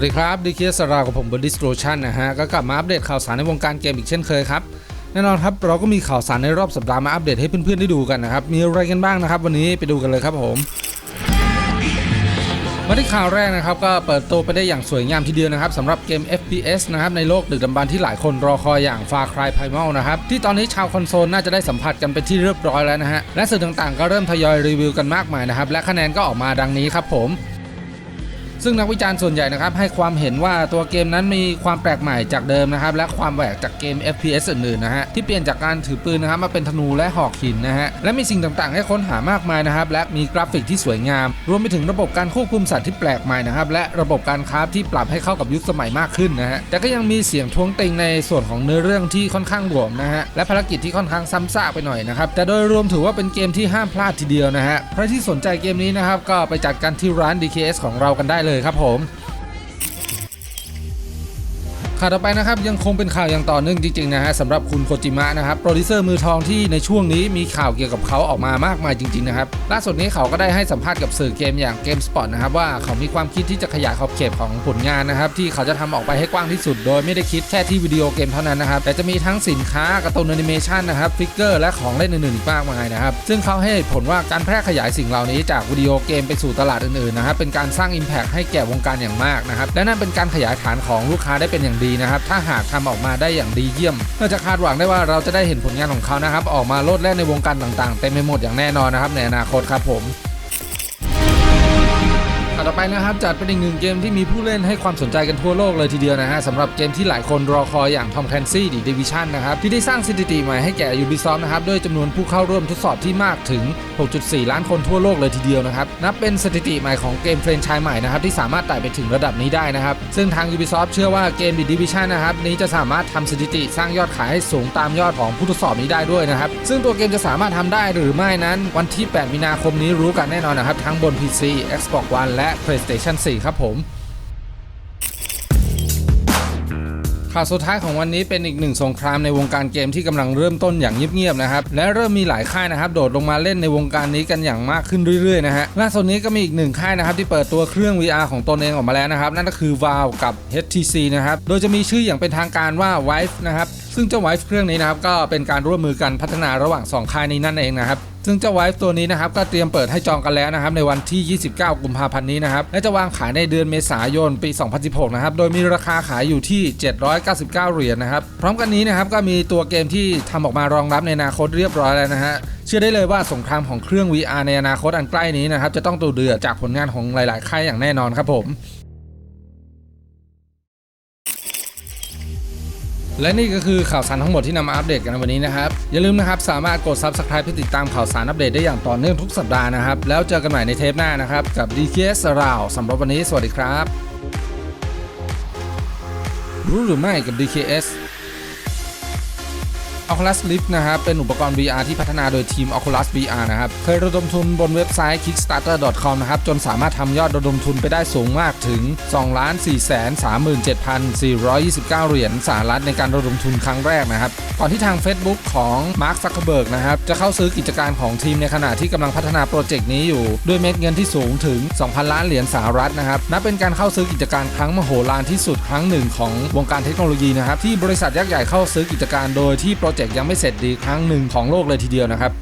วัสดีครับดีเคสรากับผมบดิสโตรชันนะฮะ ก็กลับมาอัปเดตข่าวสารในวงการเกมอีกเช่นเคยครับ แน่นอนครับ เราก็มีข่าวสารในรอบสัปดาห์มาอัปเดตให้เพื่อนๆได้ดูกันนะครับ มีอะไรกันบ้างนะครับ วันนี้ไปดูกันเลยครับผมมาที่ข่าวแรกนะครับก็เปิดตัวไปได้อย่างสวยงามทีเดียวนะครับสำหรับเกม FPS นะครับในโลกดึกดำบรรพ์ที่หลายคนรอคอยอย่าง Far Cry Primal นะครับที่ตอนนี้ชาวคอนโซลน่าจะได้สัมผัสกันเป็นที่เรียบร้อยแล้วนะฮะและสื่อต่างๆ ก็เริ่มทยอยรีวิวกันมากมายนะครับและคะแนนก็ออกมาดังนี้ครับผม ซึ่งนักวิจารณ์ส่วนใหญ่นะครับให้ความเห็นว่าตัวเกมนั้นมีความแปลกใหม่จากเดิมนะครับและความแหวกจากเกม FPS อื่นๆนะฮะที่เปลี่ยนจากการถือปืนนะครับมาเป็นธนูและหอกหินนะฮะและมีสิ่งต่างๆ ให้ค้นหามากมายนะครับและมีกราฟิกที่สวยงาม รวมไปถึงระบบการควบคุมสัตว์ที่แปลกใหม่นะครับและระบบการคราฟที่ปรับให้เข้ากับยุคสมัยมากขึ้นนะฮะแต่ก็ยังมีเสียงท้วงติงในส่วนของเนื้อเรื่องที่ค่อนข้างหลวมนะฮะและภารกิจที่ค่อนข้างซ้ำซากไปหน่อยนะครับแต่โดยรวมถือว่าเป็นเกมที่ห้ามพลาดทีเดียวนะฮะใครที่สนใจเกมนี้นะครับก็ไปจัดกันที่ร้าน DKS ของเรากันได้เลยครับผม ข่าวต่อไปนะครับยังคงเป็นข่าวอย่างต่อเนื่องจริงๆนะฮะสำหรับคุณโคจิมะนะครับโปรดิวเซอร์มือทองที่ในช่วงนี้มีข่าวเกี่ยวกับเขาออกมามากมายจริงๆนะครับล่าสุดนี้เขาก็ได้ให้สัมภาษณ์กับสื่อเกมอย่างเกมสปอตนะครับว่าเขามีความคิดที่จะขยายขอบเขตของผลงานนะครับที่เขาจะทำออกไปให้กว้างที่สุด โดยไม่ได้คิดแค่ที่วิดีโอเกมเท่านั้นนะครับแต่จะมีทั้งสินค้าการ์ตูนแอนิเมชันนะครับฟิกเกอร์และของเล่นอื่นๆอีกมากมายนะครับซึ่งเขาให้ผลว่าการแพร่ขยายสิ่งเหล่านี้จากวิดีโอเกมไปสู่ตลาดอื่นๆนะครับเป็นการสร้าง Impact ให้แก่วงการอย่างมากนะครับและนั่นเป็นการขยายฐานของลูกค้าได้เป็นอย่างดีนะครับ ถ้าหากทำออกมาได้อย่างดีเยี่ยมน่าจะคาดหวังได้ว่าเราจะได้เห็นผลงานของเขานะครับ ออกมาโลดแล่นในวงการต่างๆเต็มไปหมดอย่างแน่นอนนะครับในอนาคตครับผมาต่อไปนะครับจัดเป็นอีกหนึ่งเกมที่มีผู้เล่นให้ความสนใจกันทั่วโลกเลยทีเดียวนะฮะสำหรับเกมที่หลายคนรอคอยอย่าง Tom Clancy The Division นะครับที่ได้สร้างสถิติใหม่ให้แก่ Ubisoft นะครับด้วยจำนวนผู้เข้าร่วมทดสอบที่มากถึง 6.4 ล้านคนทั่วโลกเลยทีเดียวนะครับนับเป็นสถิติใหม่ของเกมเฟรนไชส์ใหม่นะครับที่สามารถไต่ไปถึงระดับนี้ได้นะครับซึ่งทาง Ubisoft เชื่อว่าเกม The Division นะครับนี้จะสามารถทำสถิติสร้างยอดขายให้สูงตามยอดของผู้ทดสอบนี้ได้ด้วยนะครับซึ่งตัวเกมจะสามารถทำได้หรือไม่นั้น วันที่ 8 มีนาคมนี้รู้กันแน่นอนนะครับทั้งบน PC Xbox One และและ PlayStation 4 ครับผมข่าวสุดท้ายของวันนี้เป็นอีกหนึ่งสงครามในวงการเกมที่กำลังเริ่มต้นอย่างเงียบๆนะครับและเริ่มมีหลายค่ายนะครับโดดลงมาเล่นในวงการนี้กันอย่างมากขึ้นเรื่อยๆนะฮะล่าสุดนี้ก็มีอีกหนึ่งค่ายนะครับที่เปิดตัวเครื่อง VR ของตนเองออกมาแล้วนะครับนั่นก็คือ Valve กับ HTC นะครับโดยจะมีชื่ออย่างเป็นทางการว่า Vive นะครับซึ่งเจ้า Vive เครื่องนี้นะครับก็เป็นการร่วมมือกันพัฒนาระหว่างสองค่ายนี้นั่นเองนะครับ ซึ่งเจ้าไวฟ์ตัวนี้นะครับก็เตรียมเปิดให้จองกันแล้วนะครับในวันที่ 29 กุมภาพันธ์นี้นะครับและจะวางขายในเดือนเมษายนปี 2016 นะครับโดยมีราคาขายอยู่ที่ 799 เหรียญนะครับพร้อมกันนี้นะครับก็มีตัวเกมที่ทำออกมารองรับในอนาคตเรียบร้อยแล้วนะฮะเชื่อได้เลยว่าสงครามของเครื่อง VR ในอนาคตอันใกล้นี้นะครับจะต้องตูเดือดจากผลงานของหลาย ๆ ค่ายอย่างแน่นอนครับผม และนี่ก็คือข่าวสารทั้งหมดที่นำมาอัปเดตกันในวันนี้นะครับ อย่าลืมนะครับ สามารถกด Subscribe เพื่อติดตามข่าวสารอัปเดตได้อย่างต่อเนื่องทุกสัปดาห์นะครับ แล้วเจอกันใหม่ในเทปหน้านะครับ กับ DKS ราวสำหรับวันนี้ สวัสดีครับ รู้หรือไม่กับ DKS Oculus Rift นะครับเป็นอุปกรณ์ VR ที่พัฒนาโดยทีม Oculus VR นะครับเคยระดมทุนบนเว็บไซต์ Kickstarter.com นะครับจนสามารถทำยอดระดมทุนไปได้สูงมากถึง 2,437,429 เหรียญสหรัฐในการระดมทุนครั้งแรกนะครับก่อนที่ทาง Facebook ของ Mark Zuckerberg นะครับจะเข้าซื้อกิจการของทีมในขณะที่กำลังพัฒนาโปรเจกต์นี้อยู่ ด้วยเม็ดเงินที่สูงถึง 2,000 ล้านเหรียญสหรัฐนะครับนับเป็นการเข้าซื้อกิจการครั้งมโหฬารที่สุดครั้งหนึ่งของวงการเทคโนโลยีนะครับที่บริษัทยักษ์ใหญ่เข้าซื้อกิจการโดยที่โปรเจจกต์ยังไม่เสร็จดีครั้งหนึ่งของโลกเลยทีเดียวนะครับ